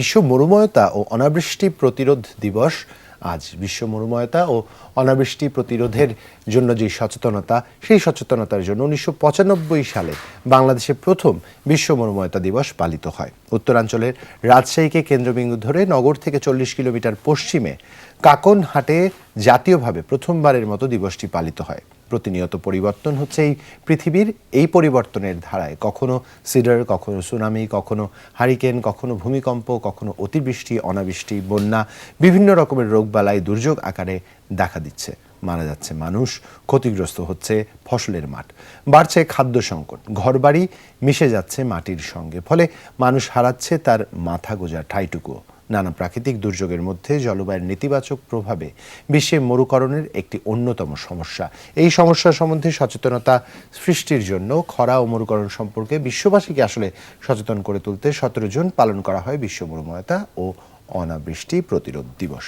বিশ্ব মরুময়তা ও অনাবৃষ্টি প্রতিরোধ দিবস। আজ বিশ্ব মরুময়তা ও অনাবৃষ্টি প্রতিরোধের জন্য যে সচেতনতা, সেই সচেতনতার জন্য উনিশশো পঁচানব্বই সালে বাংলাদেশে প্রথম বিশ্ব মরুময়তা দিবস পালিত হয়। উত্তরাঞ্চলের রাজশাহীকে কেন্দ্রবিন্দু ধরে নগর থেকে চল্লিশ কিলোমিটার পশ্চিমে কাকনহাটে জাতীয়ভাবে প্রথমবারের মতো দিবসটি পালিত হয়। প্রতিনিয়ত পরিবর্তন হচ্ছে এই পৃথিবীর এই পরিবর্তনের ধারায়। কখনো সিডার, কখনো সুনামি, কখনো হারিকেন, কখনো ভূমিকম্প, কখনো অতিবৃষ্টি, অনাবৃষ্টি, বন্যা, বিভিন্ন রকমের রোগবালাই, দুর্যোগ আকারে দেখা দিচ্ছে। মারা যাচ্ছে। মানুষ ক্ষতিগ্রস্ত হচ্ছে ফসলের মাঠ। বাড়ছে খাদ্য সংকট। ঘরবাড়ি মিশে যাচ্ছে মাটির সঙ্গে। ফলে মানুষ হারাচ্ছে তার মাথা গোজার ঠাইটুকুও নানা প্রাকৃতিক দুর্যোগের মধ্যে জলবায়ুর নেতিবাচক প্রভাবে বিশ্বে মরুকরণের একটি অন্যতম সমস্যা। এই সমস্যা সম্বন্ধে সচেতনতা সৃষ্টির জন্য খরা ও মরুকরণ সম্পর্কে বিশ্ববাসীকে আসলে সচেতন করে তুলতে সতেরো জুন পালন করা হয় বিশ্ব মরুময়তা ও অনাবৃষ্টি প্রতিরোধ দিবস।